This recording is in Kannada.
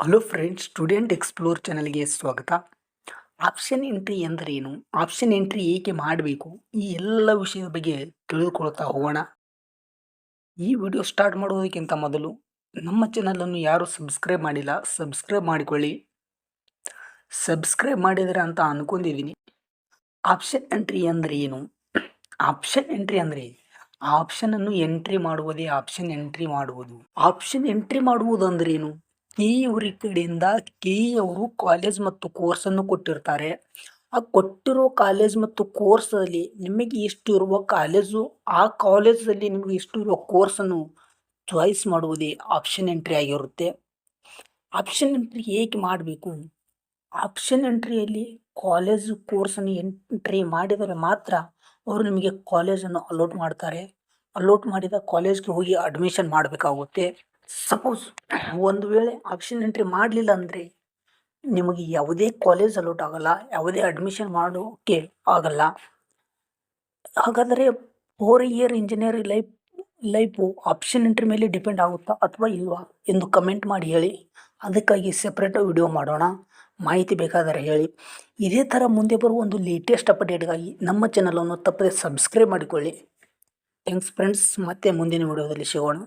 ಹಲೋ ಫ್ರೆಂಡ್ಸ್ ಸ್ಟೂಡೆಂಟ್ ಎಕ್ಸ್ಪ್ಲೋರ್ ಚಾನಲ್ಗೆ ಸ್ವಾಗತ. ಆಪ್ಷನ್ ಎಂಟ್ರಿ ಎಂದರೇನು? ಆಪ್ಷನ್ ಎಂಟ್ರಿ ಏಕೆ ಮಾಡಬೇಕು? ಈ ಎಲ್ಲ ವಿಷಯದ ಬಗ್ಗೆ ತಿಳಿದುಕೊಳ್ತಾ ಹೋಗೋಣ. ಈ ವಿಡಿಯೋ ಸ್ಟಾರ್ಟ್ ಮಾಡೋದಕ್ಕಿಂತ ಮೊದಲು ನಮ್ಮ ಚಾನಲನ್ನು ಯಾರು ಸಬ್ಸ್ಕ್ರೈಬ್ ಮಾಡಿಲ್ಲ ಸಬ್ಸ್ಕ್ರೈಬ್ ಮಾಡಿಕೊಳ್ಳಿ. ಸಬ್ಸ್ಕ್ರೈಬ್ ಮಾಡಿದರೆ ಅಂತ ಅಂದ್ಕೊಂಡಿದ್ದೀನಿ ಆಪ್ಷನ್ ಎಂಟ್ರಿ ಅಂದರೆ ಏನು ಆಪ್ಷನ್ ಎಂಟ್ರಿ ಅಂದರೆ ಆಪ್ಷನನ್ನು ಎಂಟ್ರಿ ಮಾಡುವುದೇ ಆಪ್ಷನ್ ಎಂಟ್ರಿ ಮಾಡುವುದು. ಆಪ್ಷನ್ ಎಂಟ್ರಿ ಮಾಡುವುದು ಅಂದ್ರೇನು? ಕೆ ಊರಿ ಕಡೆಯಿಂದ ಕೆ ಅವರು ಕಾಲೇಜ್ ಮತ್ತು ಕೋರ್ಸನ್ನು ಕೊಟ್ಟಿರ್ತಾರೆ. ಆ ಕೊಟ್ಟಿರೋ ಕಾಲೇಜ್ ಮತ್ತು ಕೋರ್ಸಲ್ಲಿ ನಿಮಗೆ ಎಷ್ಟು ಇರುವ ಕಾಲೇಜು ಆ ಕಾಲೇಜಲ್ಲಿ ನಿಮಗೆ ಎಷ್ಟು ಇರುವ ಕೋರ್ಸನ್ನು ಚಾಯ್ಸ್ ಮಾಡುವುದೇ ಆಪ್ಷನ್ ಎಂಟ್ರಿ ಆಗಿರುತ್ತೆ. ಆಪ್ಷನ್ ಎಂಟ್ರಿ ಏಕೆ ಮಾಡಬೇಕು? ಆಪ್ಷನ್ ಎಂಟ್ರಿಯಲ್ಲಿ ಕಾಲೇಜು ಕೋರ್ಸನ್ನು ಎಂಟ್ರಿ ಮಾಡಿದರೆ ಮಾತ್ರ ಅವರು ನಿಮಗೆ ಕಾಲೇಜನ್ನು ಅಲೋಟ್ ಮಾಡ್ತಾರೆ. ಅಲೋಟ್ ಮಾಡಿದ ಕಾಲೇಜ್ಗೆ ಹೋಗಿ ಅಡ್ಮಿಷನ್ ಮಾಡಬೇಕಾಗುತ್ತೆ. ಸಪೋಸ್ ಒಂದು ವೇಳೆ ಆಪ್ಷನ್ ಎಂಟ್ರಿ ಮಾಡಲಿಲ್ಲ ಅಂದರೆ ನಿಮಗೆ ಯಾವುದೇ ಕಾಲೇಜ್ ಅಲೋಟ್ ಆಗಲ್ಲ, ಯಾವುದೇ ಅಡ್ಮಿಷನ್ ಮಾಡೋಕ್ಕೆ ಆಗಲ್ಲ. ಹಾಗಾದರೆ four year engineering life life option entry ಮೇಲೆ ಡಿಪೆಂಡ್ ಆಗುತ್ತಾ ಅಥವಾ ಇಲ್ವಾ ಎಂದು ಕಮೆಂಟ್ ಮಾಡಿ ಹೇಳಿ. ಅದಕ್ಕಾಗಿ ಸೆಪ್ರೇಟ್ ವಿಡಿಯೋ ಮಾಡೋಣ. ಮಾಹಿತಿ ಬೇಕಾದರೆ ಹೇಳಿ. ಇದೇ ಥರ ಮುಂದೆ ಬರುವ ಒಂದು ಲೇಟೆಸ್ಟ್ ಅಪ್ಡೇಟ್ಗಾಗಿ ನಮ್ಮ ಚಾನಲನ್ನು ತಪ್ಪದೆ ಸಬ್ಸ್ಕ್ರೈಬ್ ಮಾಡಿಕೊಳ್ಳಿ. ಥ್ಯಾಂಕ್ಸ್ ಫ್ರೆಂಡ್ಸ್ ಮತ್ತೆ ಮುಂದಿನ ವಿಡಿಯೋದಲ್ಲಿ ಸಿಗೋಣ.